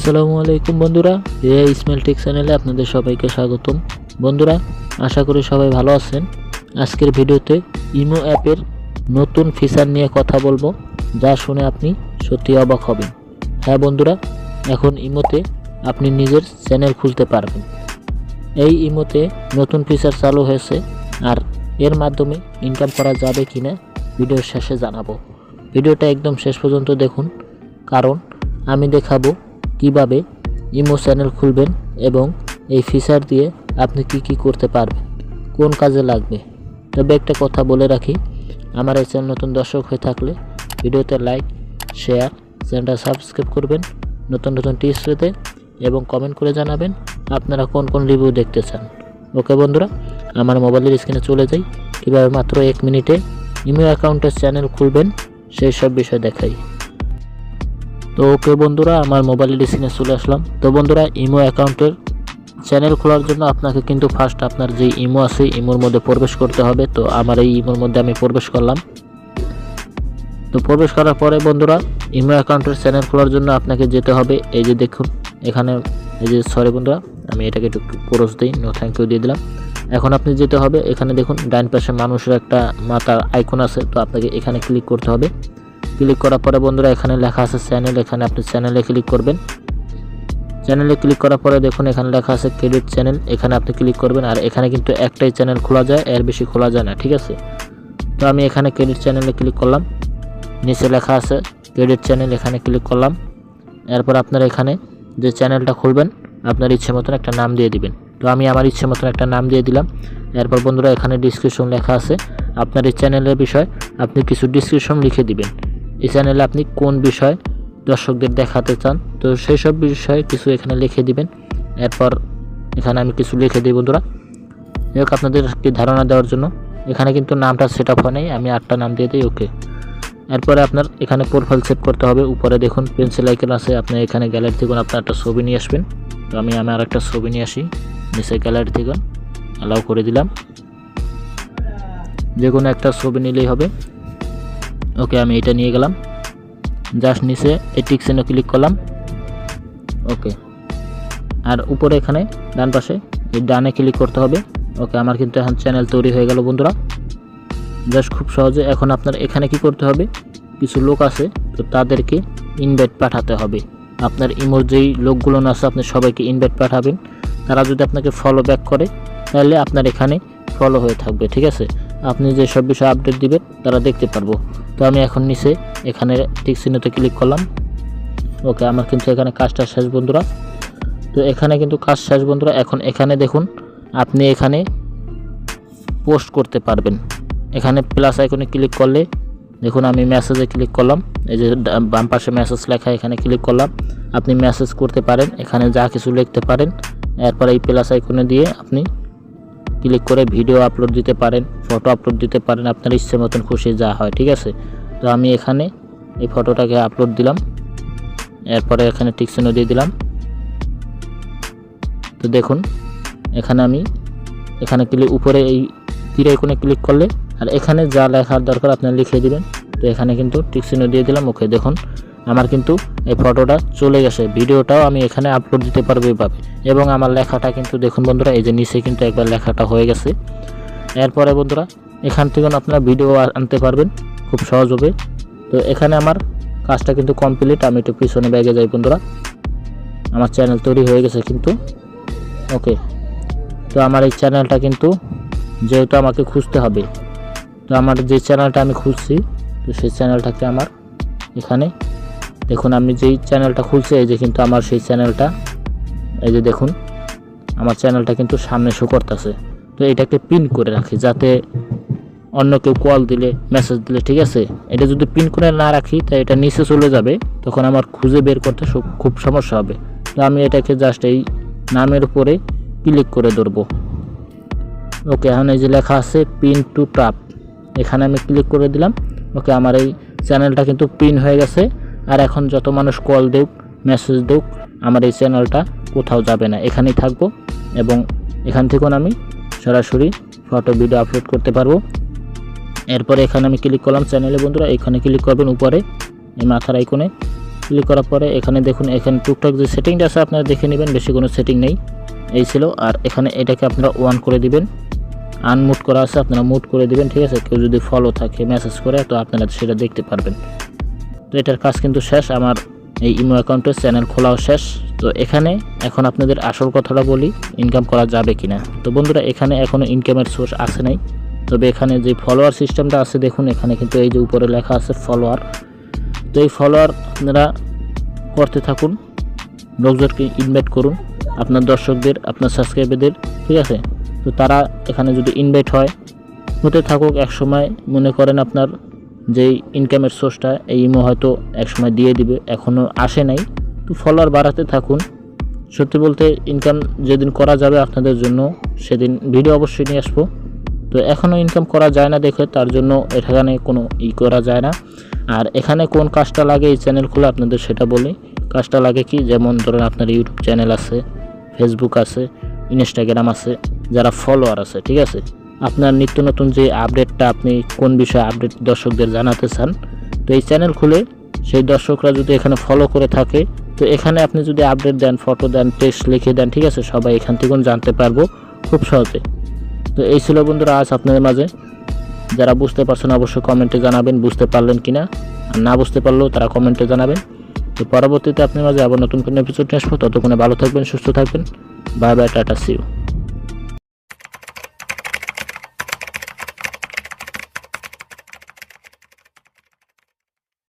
আসসালামু আলাইকুম বন্ধুরা এআই ইসমাইল টেক চ্যানেলে আপনাদের সবাইকে স্বাগতম। বন্ধুরা, আশা করি সবাই ভালো আছেন। আজকের ভিডিওতে ইমো অ্যাপের নতুন ফিচার নিয়ে কথা বলব, যা শুনে আপনি সত্যি অবাক হবেন। হ্যাঁ বন্ধুরা, এখন ইমোতে আপনি নিজের চ্যানেল খুলতে পারবেন। এই ইমোতে নতুন ফিচার চালু হয়েছে, আর এর মাধ্যমে ইনকাম করা যাবে কিনা ভিডিওর শেষে জানাব। ভিডিওটা একদম শেষ পর্যন্ত দেখুন, কারণ আমি দেখাবো কীভাবে ইমো চ্যানেল খুলবেন এবং এই ফিচার দিয়ে আপনি কি কি করতে পারবেন, কোন কাজে লাগবে। তবে একটা কথা বলে রাখি, আমার এই চ্যানেল নতুন দর্শক হয়ে থাকলে ভিডিওতে লাইক শেয়ার চ্যানেলটা সাবস্ক্রাইব করবেন, নতুন নতুন টিপস পেতে এবং কমেন্ট করে জানাবেন আপনারা কোন কোন রিভিউ দেখতে চান। ওকে বন্ধুরা, আমার মোবাইলের স্ক্রিনে চলে যাই। কীভাবে মাত্র এক মিনিটে ইমেল অ্যাকাউন্টের চ্যানেল খুলবেন, সেই সব বিষয় দেখাই। তো ওকে বন্ধুরা, আমার মোবাইলের স্ক্রিনে চলে আসলাম। তো বন্ধুরা ইমো অ্যাকাউন্টের চ্যানেল খোলার জন্য আপনাকে কিন্তু ফার্স্ট আপনার যে ইমো আছে ইমোর মধ্যে প্রবেশ করতে হবে। তো আমার এই ইমোর মধ্যে আমি প্রবেশ করলাম। তো প্রবেশ করার পরে বন্ধুরা ইমো অ্যাকাউন্টের চ্যানেল খোলার জন্য আপনাকে যেতে হবে। এই যে দেখুন, এখানে, এই যে সরি বন্ধুরা, আমি এটাকে একটু ক্রস দিই নো থ্যাংক ইউ দিয়ে দিলাম। এখন আপনি যেতে হবে, এখানে দেখুন ডাইন পাশে মানুষের একটা মাথার আইকন আছে, তো আপনাকে এখানে ক্লিক করতে হবে। ক্লিক করার পরে বন্ধুরা এখানে লেখা আছে চ্যানেল এখানে আপনি চ্যানেলে ক্লিক করবেন। চ্যানেলে ক্লিক করার পরে দেখুন এখানে লেখা আছে ক্রেডিট চ্যানেল এখানে আপনি ক্লিক করবেন আর এখানে কিন্তু একটাই চ্যানেল খোলা যায়, এর বেশি খোলা যায় না, ঠিক আছে? তো আমি এখানে ক্রেডিট চ্যানেলে ক্লিক করলাম, নিচে লেখা আছে ক্রেডিট চ্যানেল এখানে ক্লিক করলাম। এরপর আপনার এখানে যে চ্যানেলটা খুলবেন, আপনার ইচ্ছে মতন একটা নাম দিয়ে দিবেন। তো আমি আমার ইচ্ছে মতন একটা নাম দিয়ে দিলাম। এরপর বন্ধুরা এখানে ডিসক্রিপশন লেখা আছে। আপনার এই চ্যানেলের বিষয় আপনি কিছু ডিসক্রিপশন লিখে দিবেন। এই চ্যানেলে আপনি কোন বিষয় দর্শকদের দেখাতে চান? তো সেই সব বিষয়ে কিছু এখানে লিখে দিবেন। এরপর এখানে আমি কিছু লিখে দিই, বন্ধুরা। যাই হোক আপনাদেরকে ধারণা দেওয়ার জন্য। এখানে কিন্তু নামটা সেট আপ হয় নাই, আমি আটটা নাম দিয়ে দিই ওকে এরপরে আপনার এখানে প্রোফাইল সেট করতে হবে। উপরে দেখুন পেন্সিল আইকন আছে। আপনি এখানে গ্যালারি থেকে আপনার একটা ছবি নিয়ে আসবেন। তো আমি আমি আর একটা ছবি নিয়ে আসি। নিচে গ্যালারি থেকে অ্যালাউ করে দিলাম। যে কোনো একটা ছবি নিলেই হবে। ওকে, আমি এটা নিয়ে গেলাম। জাস্ট নিচে এই টিকসেনে ক্লিক করলাম। ওকে। আর উপরে এখানে, ডান পাশে, এই ডানে ক্লিক করতে হবে। ওকে, আমার কিন্তু এখন চ্যানেল তৈরি হয়ে গেল বন্ধুরা। জাস্ট খুব সহজে এখন আপনার এখানে কি করতে হবে? কিছু লোক আছে, তো তাদেরকে ইনভাইট পাঠাতে হবে। আপনার ইমোর যেই লোকগুলো আছে, আপনি সবাইকে ইনভাইট পাঠাবেন। তারা যদি আপনাকে ফলো ব্যাক করে, তাহলে আপনার এখানে ফলো হয়ে থাকবে, ঠিক আছে? আপনি যে সব বিষয়ে আপডেট দিবেন, তারা দেখতে পারব। তো আমি এখন নিচে এখানে টিক চিহ্নতে ক্লিক করলাম। ওকে আমার কিন্তু এখানে কাজটা শেষ, বন্ধুরা। তো এখানে কিন্তু কাজ শেষ, বন্ধুরা। এখন এখানে দেখুন, আপনি এখানে পোস্ট করতে পারবেন। এখানে প্লাস আইকনে ক্লিক করলে, দেখুন আমি মেসেজে ক্লিক করলাম। এই যে বাম পাশে মেসেজ লেখা, এখানে ক্লিক করলাম। আপনি মেসেজ করতে পারেন, এখানে যা কিছু লিখতে পারেন। এরপর এই প্লাস আইকনে দিয়ে আপনি ক্লিক করে ভিডিও আপলোড দিতে পারেন। ফটো আপলোড দিতে পারেন, আপনার ইচ্ছে মতন খুশি যা হয়, ঠিক আছে? তো আমি এখানে এই ফটোটাকে আপলোড দিলাম। এরপরে এখানে টিকচিহ্ন দিয়ে দিলাম। তো দেখুন, এখানে আমি, এখানে ক্লিক উপরে এই তীর আইকনে ক্লিক করলে, আর এখানে যা লেখার দরকার আপনি লিখে দিবেন। তো এখানে কিন্তু টিকচিহ্ন দিয়ে দিলাম, ওকে, দেখুন, আমার কিন্তু এই ফটোটা চলে গেছে। ভিডিওটাও আমি এখানে আপলোড দিতে পারব এভাবে। এবং আমার লেখাটা কিন্তু, দেখুন বন্ধুরা, এই যে নিচে কিন্তু একবার লেখাটা হয়ে গেছে। এরপরে বন্ধুরা, এখান থেকে আপনারা ভিডিও আনতে পারবেন, খুব সহজ হবে। তো এখানে আমার কাজটা কিন্তু কমপ্লিট আমি একটু পিছনে ব্যাগে যাই বন্ধুরা। আমার চ্যানেল তৈরি হয়ে গেছে কিন্তু। ওকে তো আমার এই চ্যানেলটা কিন্তু যেহেতু আমাকে খুঁজতে হবে, তো আমার যে চ্যানেলটা আমি খুঁজছি, তো সেই চ্যানেলটাকে আমার এখানে, দেখুন আমি যেই চ্যানেলটা খুলছি এই যে কিন্তু আমার সেই চ্যানেলটা এই যে দেখুন, আমার চ্যানেলটা কিন্তু সামনে শো করতেছে। তো এটাকে পিন করে রাখি যাতে অন্য কেউ কল দিলে মেসেজ দিলে, ঠিক আছে? এটা যদি পিন করে না রাখি, তাই এটা নিচে চলে যাবে, তখন আমার খুঁজে বের করতে খুব সমস্যা হবে। তো আমি এটাকে জাস্ট এই নামের উপরে ক্লিক করে ধরবো। ওকে, এখন এই যে লেখা আছে পিন টু ট্রাপ এখানে আমি ক্লিক করে দিলাম। ওকে, আমার এই চ্যানেলটা কিন্তু পিন হয়ে গেছে। আর এখন যত মানুষ কল দেউক মেসেজ দেউক, আমার এই চ্যানেলটা কোথাও যাবে না। এখানেই থাকব এবং এখান থেকেও আমি সরাসরি ফটো ভিডিও আপলোড করতে পারব। এরপরে এখানে আমি ক্লিক করলাম চ্যানেলে বন্ধুরা, এখানে ক্লিক করবেন উপরে, এই মাথার আইকনে ক্লিক করার পরে এখানে দেখুন, এখানে টুকটাক যে সেটিংটা আছে, আপনারা দেখে নেবেন, বেশি কোনো সেটিং নেই। এই ছিল, আর এখানে এটাকে আপনারা ওয়ান করে দিবেন। আনমুট করা আছে, আপনারা মুট করে দিবেন, ঠিক আছে? কেউ যদি ফলো থাকে মেসেজ করে, তো আপনারা সেটা দেখতে পারবেন। তো এটার কাজ কিন্তু শেষ, আমার এই ইমো অ্যাকাউন্টের চ্যানেল খোলাও শেষ। তো এখানে এখন আপনাদের আসল কথাটা বলি ইনকাম করা যাবে কিনা। তো বন্ধুরা, এখানে এখনও ইনকামের সোর্স আসে নাই। তবে এখানে যে ফলোয়ার সিস্টেমটা আছে, দেখুন, এখানে কিন্তু এই যে উপরে লেখা আছে ফলোয়ার তো এই ফলোয়ার আপনারা করতে থাকুন, লোকজনকে ইনভাইট করুন, আপনার দর্শকদের, আপনার সাবস্ক্রাইবারদের ঠিক আছে? তো তারা এখানে যদি ইনভাইট হয়, হতে থাকুক, এক সময় মনে করেন আপনার যেই ইনকামের সোর্সটা এই ইমো হয়তো এক সময় দিয়ে দিবে এখনও আসে নাই। তো ফলোয়ার বাড়াতে থাকুন সত্যি বলতে ইনকাম যেদিন করা যাবে আপনাদের জন্য, সেদিন ভিডিও অবশ্যই নিয়ে আসব। তো এখনও ইনকাম করা যায় না দেখে, তার জন্য এখানে কোনো ই করা যায় না। আর এখানে কোন কাজটা লাগে এই চ্যানেল খুলে আপনাদের সেটা বলি। কাজটা লাগে কি? যেমন ধরেন আপনার ইউটিউব চ্যানেল আছে ফেসবুক আছে ইনস্টাগ্রাম আছে, যারা ফলোয়ার আছে, ঠিক আছে? আপনার নিত্য নতুন যে আপডেটটা আপনি কোন বিষয়ে আপডেট দর্শকদের জানাতে চান, তো এই চ্যানেল খুলে সেই দর্শকরা যদি এখানে ফলো করে থাকে তো এখানে আপনি যদি আপডেট দেন ফটো দেন টেক্সট লিখে দেন, ঠিক আছে? সবাই এখান থেকে জানতে পারব খুব সহজে। তো এই ছিল বন্ধুরা আজ আপনাদের মাঝে। যারা বুঝতে পারছেন অবশ্যই কমেন্টে জানাবেন, বুঝতে পারলেন কিনা। আর না বুঝতে পারলেও তারা কমেন্টে জানাবেন। তো পরবর্তীতে আপনার মাঝে আবার নতুন কোনো এপিসোড নিয়ে আসব। ততক্ষণে ভালো থাকবেন, সুস্থ থাকবেন। Bye bye tata see you